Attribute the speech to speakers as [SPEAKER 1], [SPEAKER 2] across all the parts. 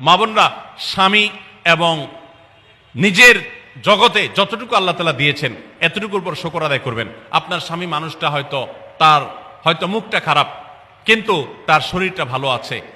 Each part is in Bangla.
[SPEAKER 1] মা বোনরা, স্বামী এবং নিজের জগতে যতটুকু আল্লাহ তালা দিয়েছেন, এতটুকুর উপর শকর আদায় করবেন। আপনার স্বামী মানুষটা হয়তো তার, হয়তো মুখটা খারাপ, কিন্তু তার শরীরটা ভালো আছে।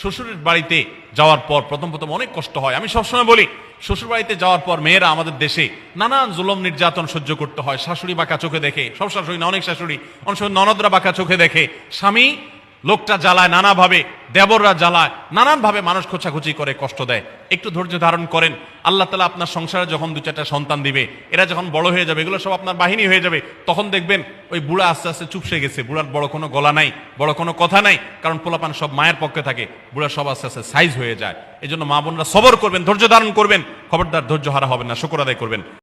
[SPEAKER 1] শ্বশুরের বাড়িতে যাওয়ার পর প্রথম প্রথম অনেক কষ্ট হয়। আমি সবসময় বলি, শ্বশুর বাড়িতে যাওয়ার পর মেয়েরা আমাদের দেশে নানান জুলম, নির্যাতন সহ্য করতে হয়। শাশুড়ি বাঁকা চোখে দেখে, সব শাশুড়ি না, অনেক শাশুড়ি, অনেক সময় ননদরা বাঁকা চোখে দেখে, স্বামী লোকটা জ্বালায়, নানাভাবে, দেবররা জ্বালায়, নানানভাবে মানুষ খোঁচাখুচি করে, কষ্ট দেয়। একটু ধৈর্য ধারণ করেন। আল্লাহ তালা আপনার সংসারে যখন দু চারটা সন্তান দিবে, এরা যখন বড় হয়ে যাবে, এগুলো সব আপনার বাহিনী হয়ে যাবে, তখন দেখবেন ওই বুড়া আস্তে আস্তে চুপসে গেছে। বুড়ার বড় কোনো গলা নাই, বড় কোনো কথা নাই, কারণ পোলাপান সব মায়ের পক্ষে থাকে, বুড়া সব আস্তে আস্তে সাইজ হয়ে যায়। এই জন্য মা বোনরা সবর করবেন, ধৈর্য ধারণ করবেন, খবরদার ধৈর্য হারা হবেন না, শুকর আদায় করবেন।